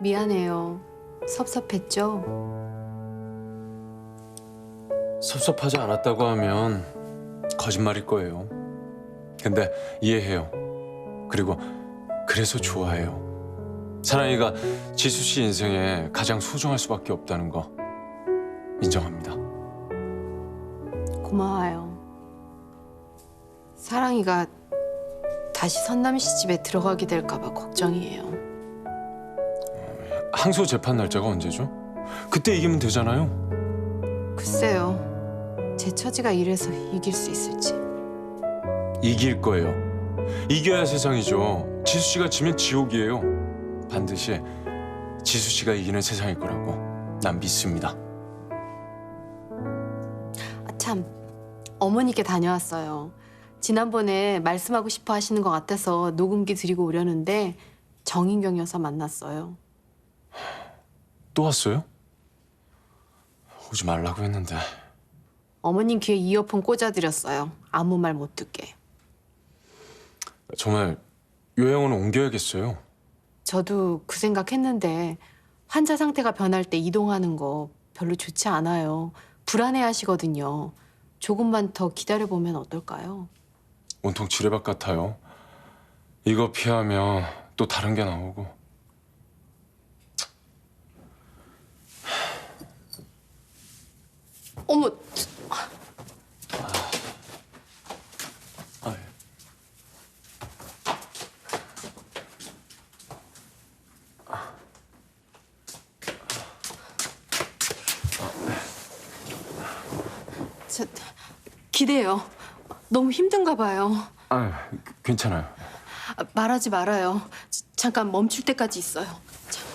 미안해요. 섭섭했죠? 섭섭하지 않았다고 하면 거짓말일 거예요. 근데 이해해요. 그리고 그래서 좋아해요. 사랑이가 지수 씨 인생에 가장 소중할 수밖에 없다는 거 인정합니다. 고마워요. 사랑이가 다시 선남 씨 집에 들어가게 될까 봐 걱정이에요. 항소 재판 날짜가 언제죠? 그때 이기면 되잖아요. 글쎄요. 제 처지가 이래서 이길 수 있을지. 이길 거예요. 이겨야 세상이죠. 지수 씨가 지면 지옥이에요. 반드시 지수 씨가 이기는 세상일 거라고 난 믿습니다. 아, 참, 어머니께 다녀왔어요. 지난번에 말씀하고 싶어 하시는 것 같아서 녹음기 드리고 오려는데 정인경 여사 만났어요. 또 왔어요? 오지 말라고 했는데 어머님 귀에 이어폰 꽂아드렸어요. 아무 말 못 듣게. 정말 요양원을 옮겨야겠어요. 저도 그 생각했는데 환자 상태가 변할 때 이동하는 거 별로 좋지 않아요. 불안해하시거든요. 조금만 더 기다려보면 어떨까요? 온통 지뢰밭 같아요. 이거 피하면 또 다른 게 나오고. 어머, 아, 저 기대요. 너무 힘든가 봐요. 아 괜찮아요. 아, 말하지 말아요. 지- 잠깐 멈출 때까지 있어요. 자.